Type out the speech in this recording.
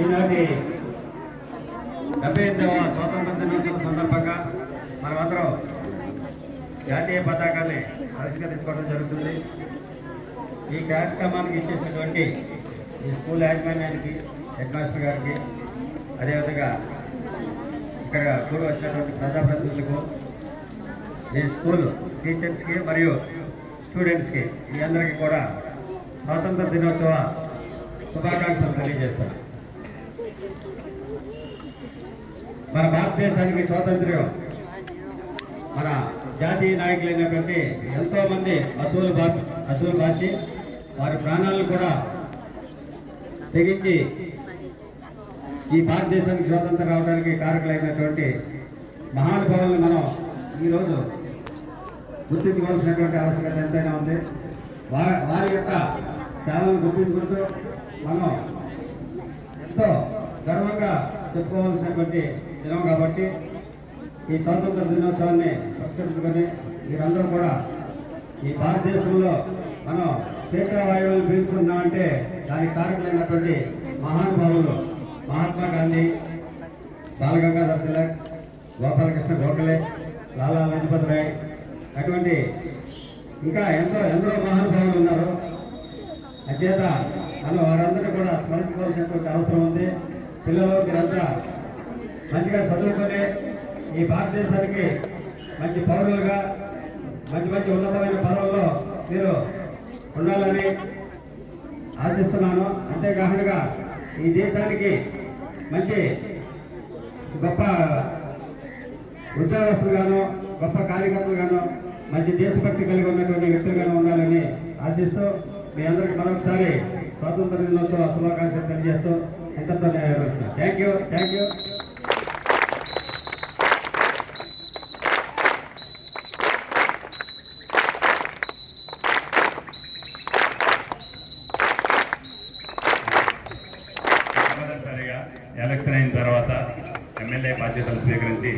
ఈనాటి డెబ్బై ఎనిమిదవ స్వాతంత్ర దినోత్సవం సందర్భంగా మనమందరం జాతీయ పతాకాన్ని ఆవిష్కరించుకోవడం జరుగుతుంది. ఈ కార్యక్రమానికి ఇచ్చేసినటువంటి ఈ స్కూల్ యాజమాన్యానికి హెడ్ మాస్టర్ గారికి అదేవిధంగా ఇక్కడ కూడి వచ్చినటువంటి ప్రజాప్రతినిధులకు ఈ స్కూల్ టీచర్స్కి మరియు స్టూడెంట్స్కి మీ అందరికీ కూడా స్వాతంత్ర దినోత్సవ శుభాకాంక్షలు తెలియజేస్తాను. మన భారతదేశానికి స్వాతంత్ర్యం మన జాతీయ నాయకులైనటువంటి ఎంతో మంది అసూలు బా అసూలు భాషి వారి ప్రాణాలను కూడా తెగించి ఈ భారతదేశానికి స్వాతంత్రం రావడానికి కారకులైనటువంటి మహానుభావులను మనం ఈరోజు గుర్తించుకోవాల్సినటువంటి ఆవశ్యకత ఎంతైనా ఉంది. వారి వారి యొక్క సేవలను గుర్తించుకుంటూ మనం ఎంతో గర్వంగా చెప్పుకోవాల్సినటువంటి దినం కాబట్టి ఈ స్వాతంత్ర దినోత్సవాన్ని పురస్కరించుకొని మీరందరూ కూడా ఈ భారతదేశంలో మనం స్వేచ్ఛావాయువులు అంటే దానికి కారకులైనటువంటి మహానుభావులు మహాత్మా గాంధీ బాలగంగాధర్ తిలక్ గోపాలకృష్ణ గోఖలే లాలా లజపతి రాయ్ అటువంటి ఇంకా ఎంతో ఎందరో మహానుభావులు ఉన్నారు. అచేత మనం వారందరూ కూడా స్మరించుకోవాల్సినటువంటి అవసరం ఉంది. పిల్లలు మీరంతా మంచిగా చదువుకొని ఈ భారతదేశానికి మంచి పౌరులుగా మంచి మంచి ఉన్నతమైన పదవుల్లో మీరు ఉండాలని ఆశిస్తున్నాను. అంతేకాకుండా ఈ దేశానికి మంచి గొప్ప ఉద్యోగస్తులుగాను గొప్ప కార్యకర్తలుగాను మంచి దేశభక్తి కలిగి ఉన్నటువంటి వ్యక్తులుగాను ఉండాలని ఆశిస్తూ మీ అందరికీ మరొకసారి స్వాతంత్ర దినోత్సవ శుభాకాంక్షలు తెలియజేస్తూ ఇంతతో thank you thank you election అయిన తర్వాత ఎమ్మెల్యే బాధ్యతలు స్వీకరించి